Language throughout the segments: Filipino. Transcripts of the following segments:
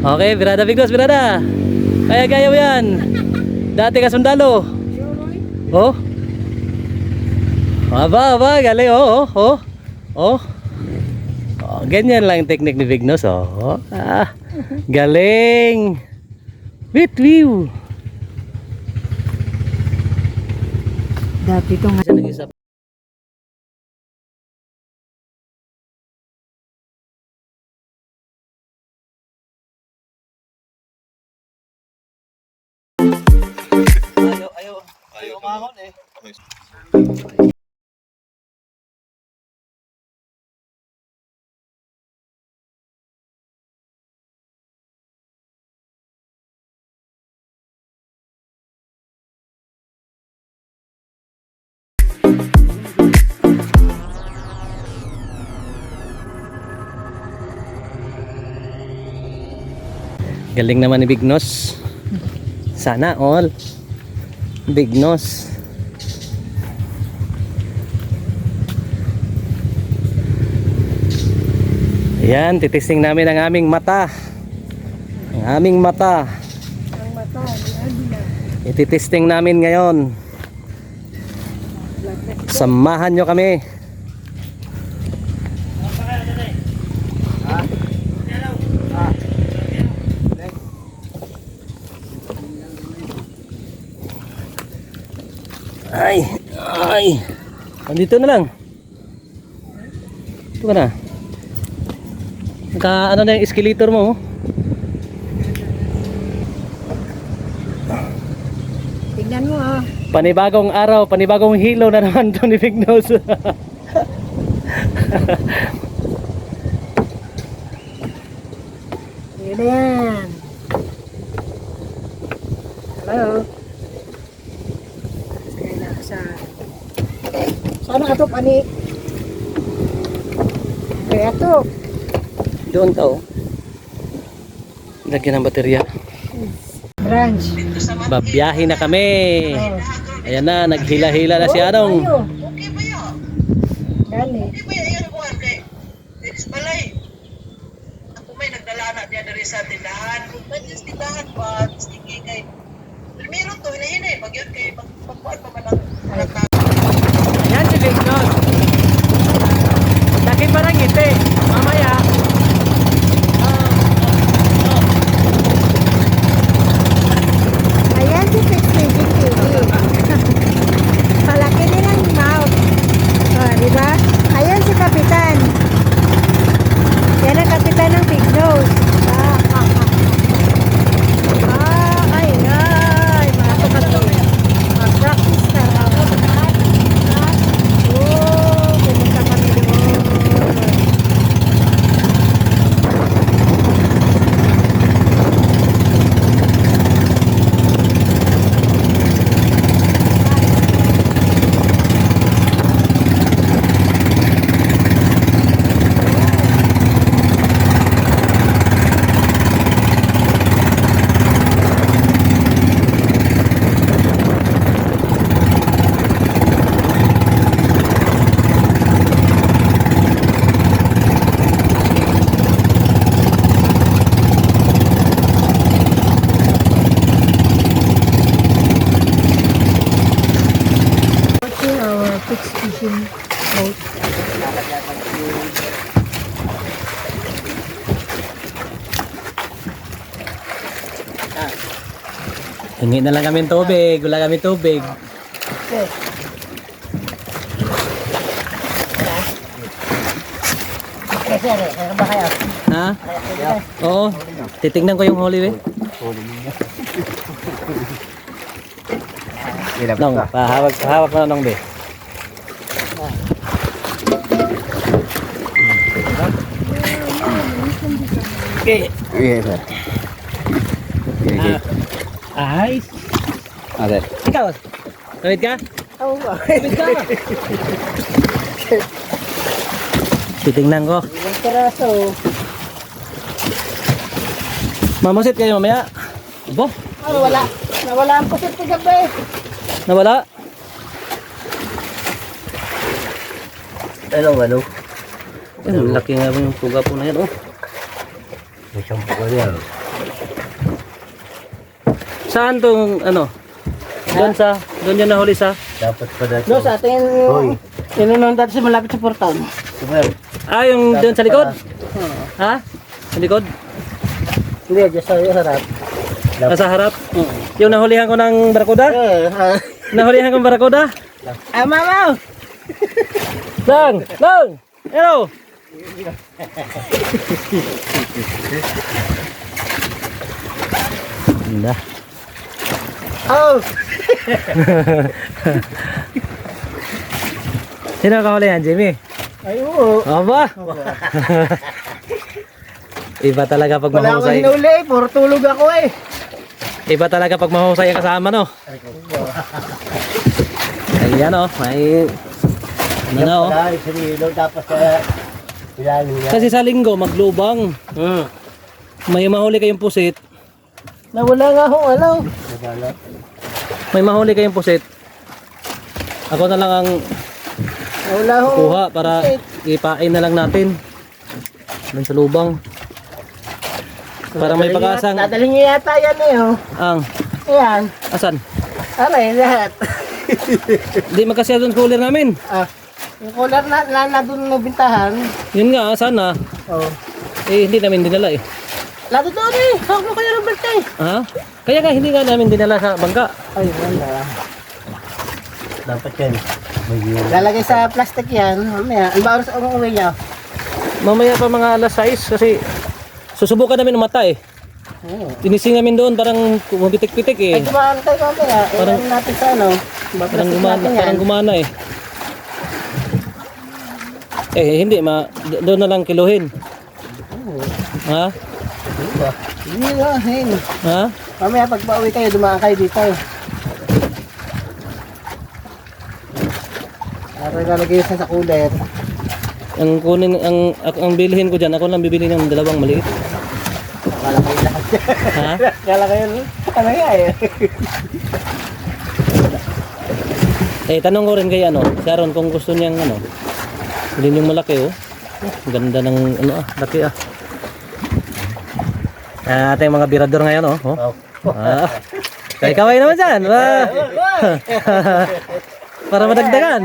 Okay, Birada Bigos, Birada. Kaya-kaya mo yan. Dati ka sundalo. Oh. Aba, aba, galing. Oh, oh, oh. Oh. Oh, ganyan lang yung technique ni Vignos. Oh. Ah, galing. Bitwiw. Dati itong umahon eh. Galing naman ni Bignos. Sana all. Bignos. Ayan, titisting namin ang aming mata. Ang aming mata. ang mata. Ititesting namin ngayon. Samahan nyo kami. Ay, ay. Andito na lang. Ito ka na. Naka ano na yung escalator mo. oh. Tingnan mo ah. Panibagong araw, panibagong hilo na naman to ni Vignos. Yun na yan. Hello. Sakay na ako sa... Sana ka to, pani? Kaya to. Doon ka oh. Lagyan ng baterya. Branch. Babiyahe na kami. Oh. Ayan na, naghila-hila na si Anong. Tayo. Okay ba yun? Gani. Hindi ba yun ang kuhan kay Ex Balay? Ako may nagdala na niya dari sa tindahan. Kung niya sa tindahan ba? Sige kay... Meron to, hinahinay. Pag yun kay pagkuhan pa man ang Yan si Vignos. Laki parang ngiti. Mamaya. Ayan si Fix Magic TV. Palaki din ang mouth. Oh, di ba? Ayan si Kapitan. Yan ang Kapitan ng Big Nose. Ah, ah, ah. Ah, ay, ay. Mga kapatid. Mag-practice na. Oh, pumunta kami doon. Watching our fixed fishing boat. Hingi na lang kami ng tubig. Wala kami tubig. Okay. Ha? Oo. Titignan ko yung holy way. Nong, pahawag, pahawak na nong be. Okay. Iya, sir. Okay, okay. Ah, ay. Ada. Ikaw, tawid ka? Oo ba? Tawid ka? Titingnan ko. Ilang peraso. Mamusit kayo mamaya. Abo, Ano, wala. Nawala ang pusit ko gabi. nawala. Ano, ano? Ang laki nga yung puga po na yan, oh. May shampoo ka yan. Saan tong ano? Doon sa, doon yan nahuli sa? Dapat pa dati. No, sa atin yung inunong dati sa malapit sa portal. Ah, yung doon sa likod? Ha? Sa likod? Hindi, just sa yung harap. Nasa harap? Yung nahulihan ko ng barakuda? Eh, ah. Nahulihan ko ng barakuda? Ah, mama! Lang! Lang! Hello! Ganda. Oh! Sino ang kahulihan, Jimmy? Ay, oo. Aba! Iba talaga pag Wala akong mahusay. hinuli, puro tulog ako eh. Iba talaga pag mahusay ang kasama, no? Ayan, oh. May... Ano na, oh. Wala, tapos sa ilalim. Kasi sa linggo, maglubang. Hmm. May mahuli kayong pusit. Nawala nga akong ano. May mahuli kayong pusit. Ako na lang ang Nawala akong... kuha para ipain na lang natin. Doon sa lubang. Para may pag-asang... Dadalhin niya yata yan eh, oh. Ang... Ayan. Asan? Aray, lahat. Di magkasya doon cooler namin. Ah. Yung collar na, na, na doon na bintahan. Yun nga, sana. Oh. Eh, hindi namin dinala eh. Lado doon eh. Hawak mo kayo ng bantay. Ha? Kaya nga, hindi nga namin dinala sa bangka. Ay, wala. Dapat yan. May Lalagay sa plastic yan. Mamaya. Ang bawal sa umuwi niya. Mamaya pa mga alas 6 kasi susubukan namin umata eh. Oh. Tinising namin doon parang kumabitik-pitik eh. Ay, dumaan tayo mamaya. Parang- Parang natin sa ano. Parang gumana, parang gumana eh. Eh, hindi ma do- doon na lang kiluhin. Ha? Hindi na, hin. Ha? Mamaya pag pauwi kayo, dumaan kayo dito. Para lalagay sa cooler. Ang kunin ang ang, ang bilhin ko diyan, ako lang bibili ng dalawang maliit. Kala kayo lahat. Ha? Kala kayo, ano nga eh. Eh, tanong ko rin kay ano, Sharon kung gusto niyang ano, bilhin yung malaki oh. Ganda ng ano ah, laki ah. Ah, ating mga birador ngayon oh. oh. Ah. Kay kaway naman dyan. Ah. Para madagdagan.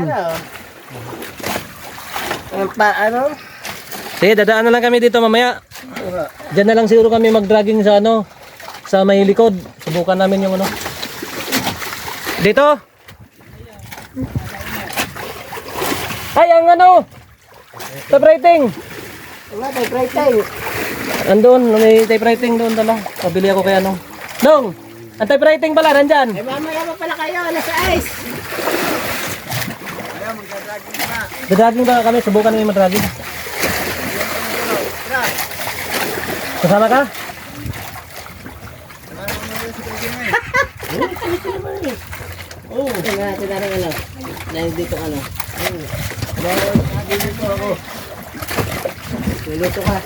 Pa, ano? Sige, dadaan na lang kami dito mamaya. Diyan na lang siguro kami mag-dragging sa ano, sa may likod. Subukan namin yung ano. Dito. Ay, ang ano? Typewriting. Wala, tayo. Andun, may typewriting doon dala. Pabili ako kay ano. Dong, ang typewriting pala, nandyan. Eh, mamaya pa pala kayo, nasa ice. Dadragging ba kami? Subukan namin mag-dragging. Kasama ka? Oo. Ito na, ito na rin ano. Dahil Dito ako. Luluto ka.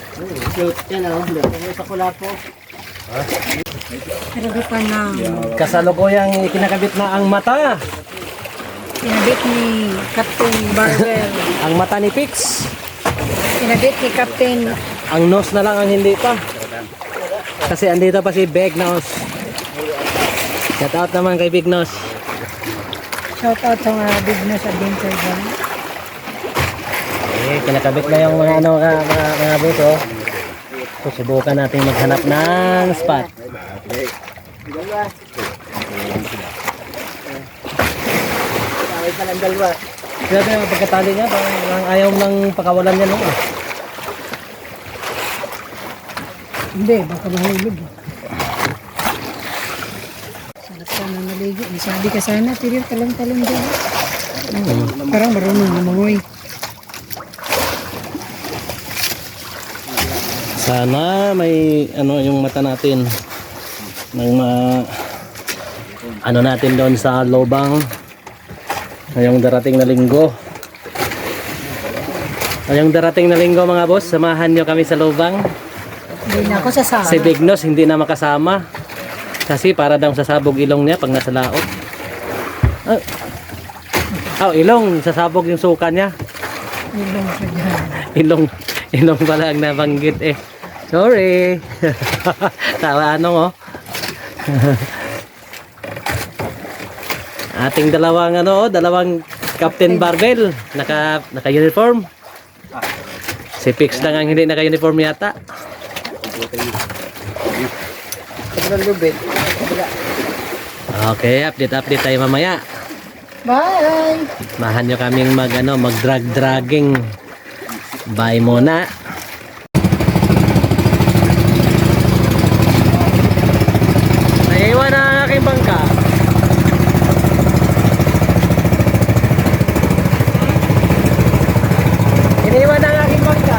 Cute. Yan o. Luto mo sa kulapo. Grabe pa na. Kasalukuyang ikinakabit na ang mata. Kinabit ni Captain Barber. Ang mata ni Pix. Kinabit ni Captain Ang nose na lang ang hindi pa. Kasi andito pa si Big Nose. Shout out naman kay Big Nose. Shout out sa mga business adventure dyan. Eh, kinakabit na yung mga ano, mga, mga, mga boss, oh. Susubukan natin maghanap ng spot. Dalawa. Grabe yung pagkatali niya, parang, ayaw ng pakawalan niya, ah. Hindi, baka mahulog. Sarap sana maligo. Sabi ka sana, pero talong-talong dyan. Parang marunong lumangoy. Sana may ano yung mata natin ng ma ano natin doon sa lobang ngayong darating na linggo. Ngayong darating na linggo mga boss, samahan nyo kami sa lobang. Hindi na ako sasama. Si Bignos hindi na makasama. Kasi para daw sasabog ilong niya pag nasa laot. Ah, oh, ilong, sasabog yung suka niya. Ilong. Ilong, ilong pala ang nabanggit eh. Sorry. Tawa ano oh. Ating dalawang ano, dalawang Captain Barbell naka naka-uniform. Si Pix lang ang hindi naka-uniform yata. Okay, update update tayo mamaya. Bye! Mahan nyo kaming mag ano, mag drag dragging. Bye muna. Naiwan na ang aking bangka. Iniwan na ang aking bangka.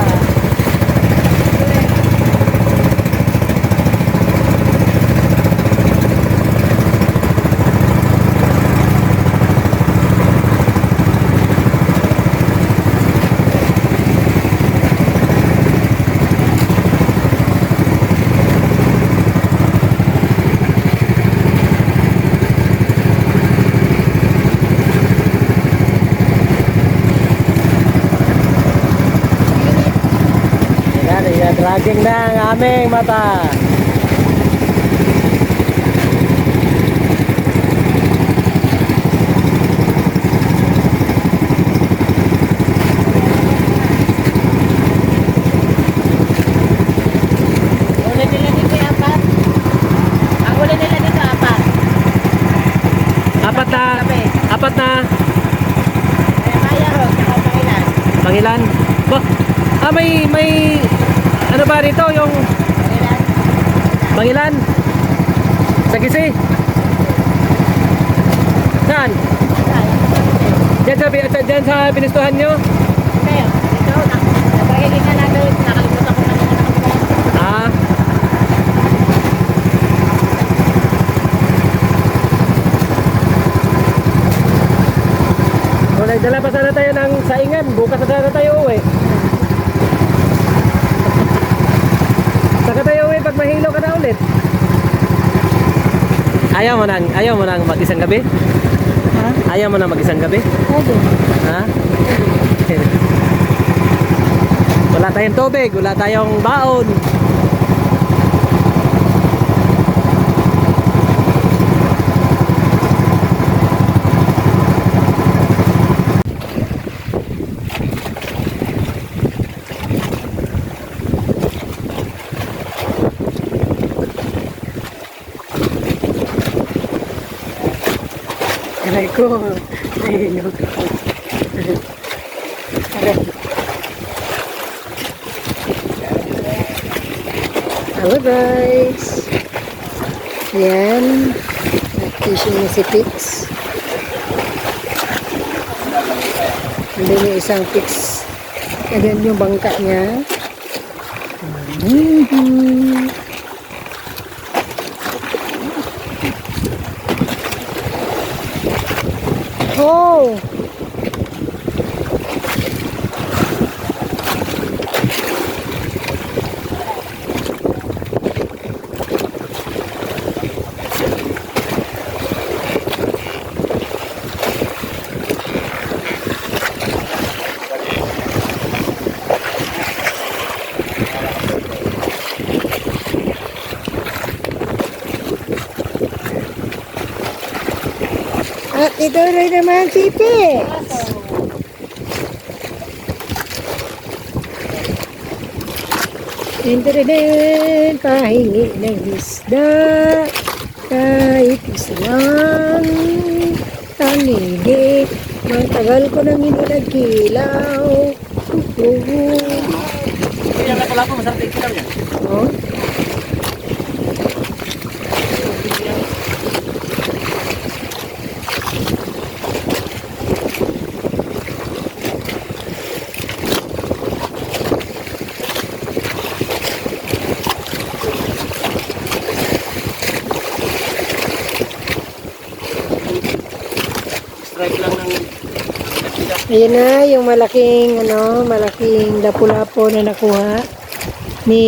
Dragging na ang aming mata. Apat. Ang uli nila dito apat. Apat na, apat na pangilan. Ba, ah, may, may, ano ba rito, yung pangilan? Sa gisi? Saan? Diyan sa, diyan sa pinistuhan nyo? Kayo, dito, napakingin na natin. Nakalimutan ko kanina. Ah. Wala, dala pa sana tayo ng saingan. Bukas na sana tayo uwi. Saka tayo uwi pag mahilo ka na ulit. Ayaw mo nang, ayaw mo nang mag-isang gabi? Ha? Ayaw mo nang mag-isang gabi? Pwede. Ha? wala tayong tubig, wala tayong baon. Ko. Aray. Hello guys. Ayan. Fishing na si Pix. Andun yung isang Pix. Ayan yung bangka niya. Mhm. Oh! Rin naman si Pix. Internet, pahingi ng isda, kahit isa lang, tangigi, matagal ko nang hindi nagkilaw. Kaya nga pala po, masarap yung kilaw niya. Oh? Strike lang ng Ayan na, yung malaking, ano, malaking lapu-lapo na nakuha ni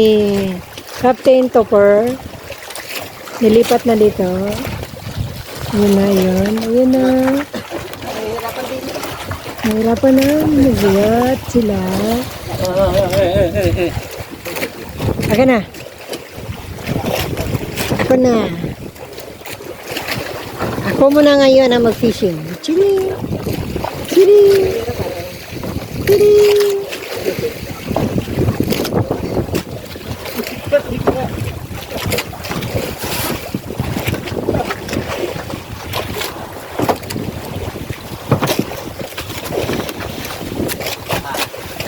Captain Topper. Nilipat na dito. Ayan na, yun. Ayan na. Nahirapan na. Nagbigat sila. Aga na. Ako na. Ako muna ngayon ang mag-fishing. Chili! Chili! Chili!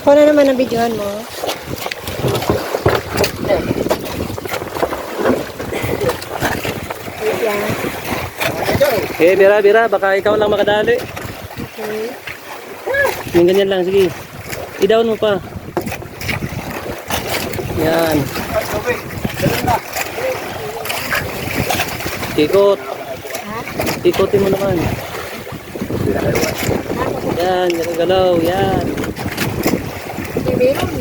Ako na naman ang videohan mo. Lang. Eh, Bira, Bira, baka ikaw lang makadali. Yung ganyan lang, sige. Idawan mo pa. Yan. Ikot. Ha? Ikotin mo naman. Yan, galaw, yan. Meron.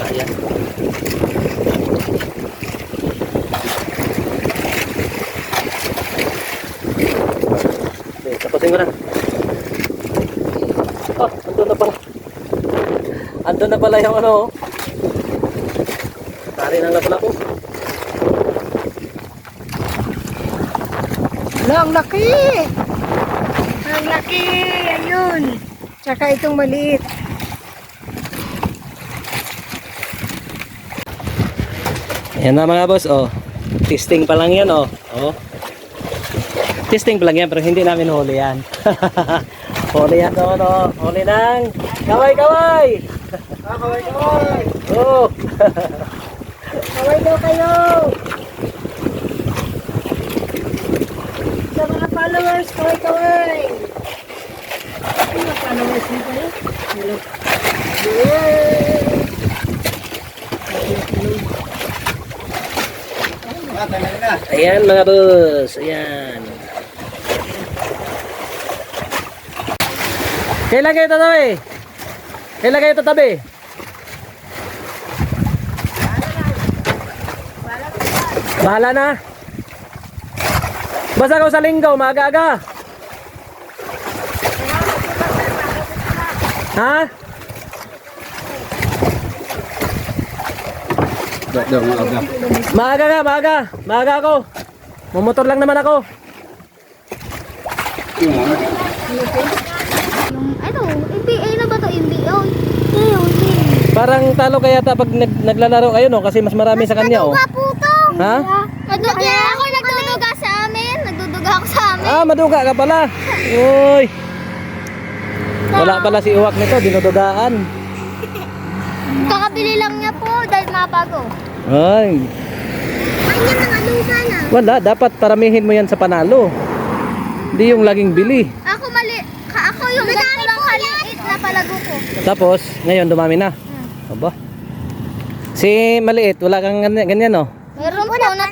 Ayan. Okay, tapusin ko na. Oh, andun na pala. Andun na pala yung ano. Tari nang na pala ko. Wala, ang laki! Ang laki! Ayun! Tsaka itong maliit. Ayan na mga boss, oh. Testing pa lang yan, oh. Oh. Testing pa lang yan, pero hindi namin huli yan. huli yan doon, oh. Huli ng kaway, kaway! kaway, kaway! Oh! Kaway daw kayo! Sa mga followers, kaway kaway! Ano mga followers mo kayo? Hello. Ayan mga boss, ayan. Kailan kayo tatabi? Kailan kayo tatabi? Bahala na. Basta ko sa linggo, maaga-aga. Ha? Maaga ka, maaga. Maaga ako. Mumotor lang naman ako. Yung ano, NBA na ba to? NBA? Hindi, hindi. Parang talo kaya ta pag nag, naglalaro kayo no kasi mas marami sa kanya oh. Ha? Maduga. Kaya ako nagduduga sa amin. Nagduduga ako sa amin. Ah, maduga ka pala. Uy. Wala pala si Uwak nito, dinudugaan. Kakabili lang niya po dahil mabago. Ay, na. wala, dapat paramihin mo yan sa panalo. Hindi yung laging bili. Ako mali. Ka ako yung ganito lang kaliit na palago ko. Tapos, ngayon dumami na. Aba. Si maliit, wala kang ganyan, ganyan oh.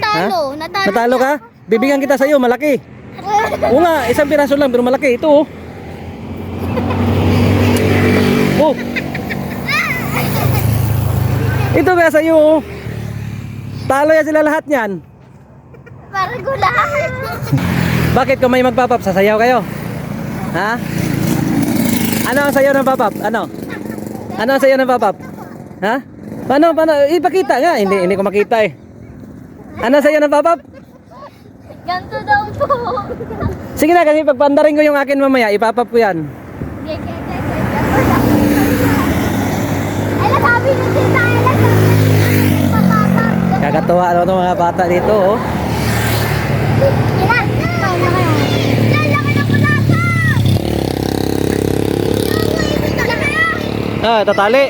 Natalo. Natalo. Ka? Bibigyan kita sa iyo, malaki. Oo nga, isang piraso lang pero malaki ito oh. Oh. Ito kaya sa iyo oh. Talo yan sila lahat niyan. Parang gula. Bakit kung may magpapap, sasayaw kayo? Ha? Ano ang sayaw ng papap? Ano? Ano ang sayaw ng papap? Ha? Paano, paano? Ipakita nga. Hindi, hindi ko makita eh. Ano sayaw ng papap? Ganto daw po. Sige na, kasi pagpandarin ko yung akin mamaya, ipapap ko yan. Na. Kakatuwa ano itong mga bata dito, oh. Ilan? Ikaw na kayo. Yan, laki ng putasa! Laki na! Ah, tatali.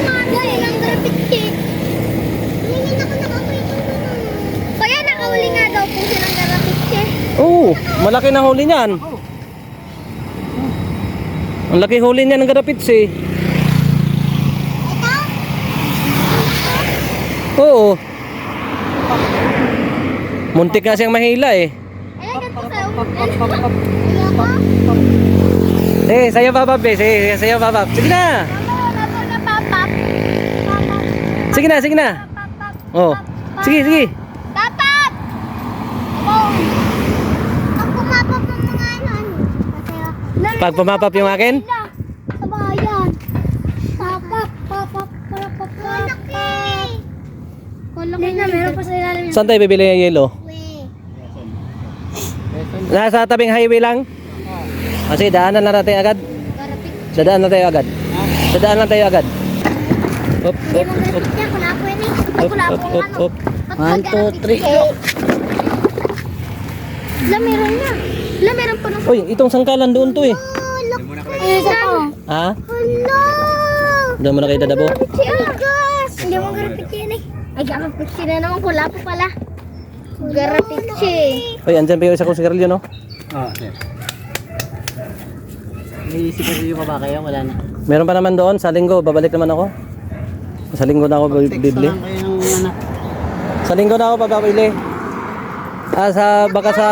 Umaga, ilang graphic tape. Hindi na ako nakaprito Kaya nakahuli nga daw po silang graphic Oo, malaki na huli niyan. Ang laki huli niyan ng garapits eh. Oo. Muntik nga siyang mahila eh. Eh, sayo papap eh. Sige, sayo papap. Sige na. Na. Sige na, sige na. Oh. Sige, sige. Papap! Oh. Pag pumapap ng mga ano, ano? Kasi, Pag pumapap yung akin. Sa bayan. Papap, papap, papap, papap. Hindi na, meron pa sa ilalim. Saan tayo bibili ng yelo? Nasa tabing highway lang? Kasi daanan lang natin agad. Dadaan lang tayo agad. Dadaan lang tayo agad. Up, up, up, up, up, up, up. One, two, three. La, meron na. La, meron pa ng... Uy, itong sangkalan doon to eh. Ay, isa pa. Ha? Hala! Doon mo na kayo dadabo. Si Agas! Hindi mo garapit yan eh. Ay, garapit na naman. Wala pa pala. Garapit siya eh. Uy, andyan pa yung isa kong sigarilyo no? Ah, sir. May sigarilyo pa ba kayo? Wala na. Meron pa naman doon, sa linggo, babalik naman ako. Sa linggo na ako bi- bibili. Sa linggo na ako pagkabili. Ah, sa, baka sa,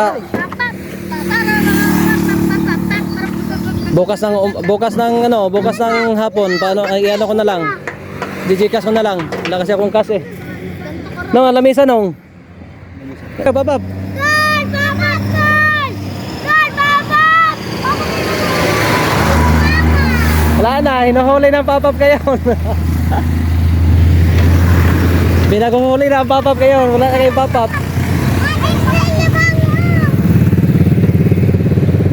bukas ng, um, bukas ng, ano, bukas ng hapon, paano, ay, ano ko na lang. Digikas ko na lang. Wala kasi akong cash eh. Nung, alamisa nung. Ikaw, babab. Guard! Babak! Guard! Guard! Babak! Wala na, hinuhuli ng papap kayo. Pinaguhuli na ang papap kayo. Wala na kayong papap.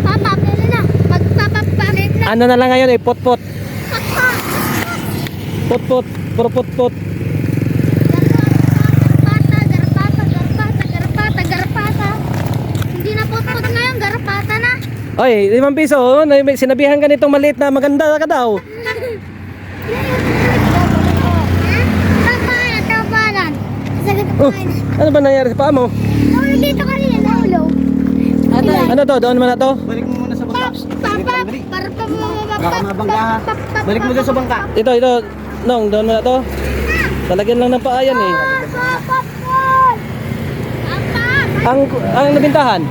Papa, pili na. Magpapapalit na. Ano na lang ngayon eh, pot-pot. Pot-pot. Puro pot-pot. Garapata, garapata, garapata, garapata, garapata. Hindi na pot-pot ngayon, garapata na. Oy, limang piso. oh. Sinabihan ka nitong maliit na maganda ka daw. Tapanan, tapanan. Sagot Oh, ano ba nangyari sa paa mo? Ano dito kanina na ulo? Ano to? Doon mo na to? Balik Baka mabangga ha. Balik mo dyan sa bangka. Ito, ito. Nong, doon mo na to. Talagyan lang ng paa yan eh. Ang, ang nabintahan.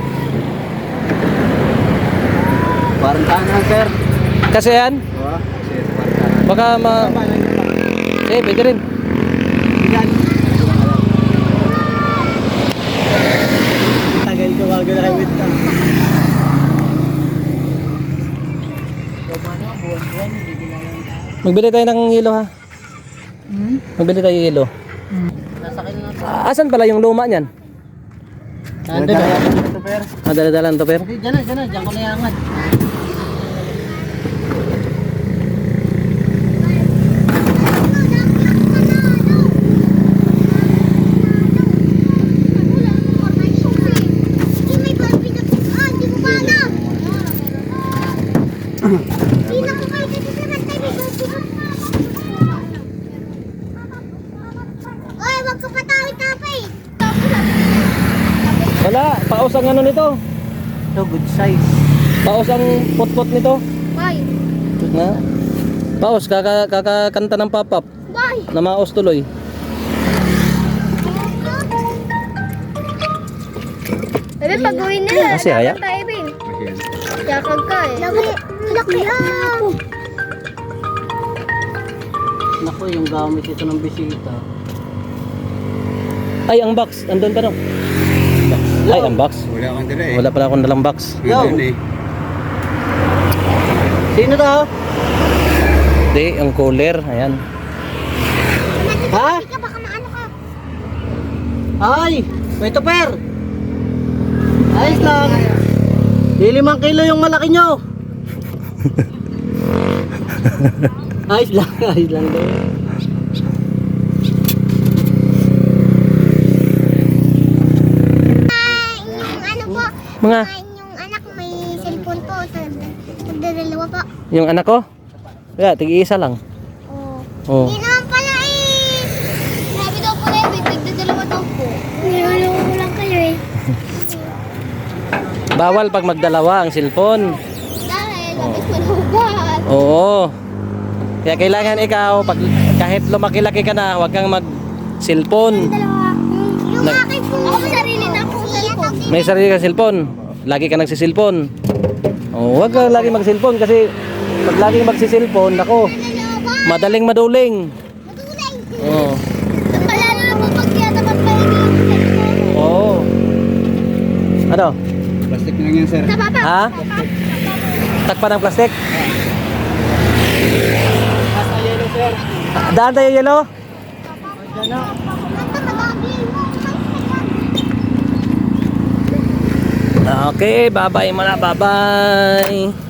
Parang tahanan sir. Kasi yan. Oo. Baka ma... Eh, pwede rin. Tagal ko bago nakawit ka. Magbili tayo ng yelo ha. Magbili tayo ng yelo. To. Ah, asan pala yung luma niyan? Nandun na. Madala-dala to, pero. Okay, dyan na, dyan na. Dyan ko na iangat. Oy, wag ka patawid-tawid. Wala, paos ang ano nito. Ito, good size. Paos ang pot-pot nito. Bye. Na? Paos, kaka, kakakanta ng papap. Bye. Na maos tuloy. Bebe, pag-uwi na. Kasi haya? Tayo, babe. Yakag ka eh. Laki. Laki. Naku, yung gamit ito ng bisita. Ay, ang box. Andun pa no? Ay, ang box. Wala kang dala eh. Wala pala akong dalang box. Yo. Yun eh. Sino to? Hindi, ang cooler. Ayan. Ha? Ka, baka maano ka. Ay! May tupper! Ayos lang! Di limang kilo yung malaki nyo! ayos lang, ayos lang din. Yung Mga, yung anak may cellphone po. Nagdadalawa po. yung anak ko? Kaya, tig-iisa lang. Oh. Oh. Hindi naman pala eh. Grabe daw na yun. Nagdadalawa daw po. Niloloko ko lang kayo eh. Bawal pag magdalawa ang cellphone. Dahil, labis malubat. Oo. Kaya kailangan ikaw, pag, kahit lumaki-laki ka na, huwag kang mag-cellphone. Dalawa. Yung Nag- akin May sarili ka cellphone. Lagi ka nagsisilpon. Oh, huwag ka lagi mag-cellphone kasi pag lagi magsisilpon, nako, madaling maduling. Cellphone. Oo. Ano? Plastic lang yan sir. Ha? Takpan ng plastic? Daan tayo yelo? Ito madami. Okay, bye-bye muna, bye-bye.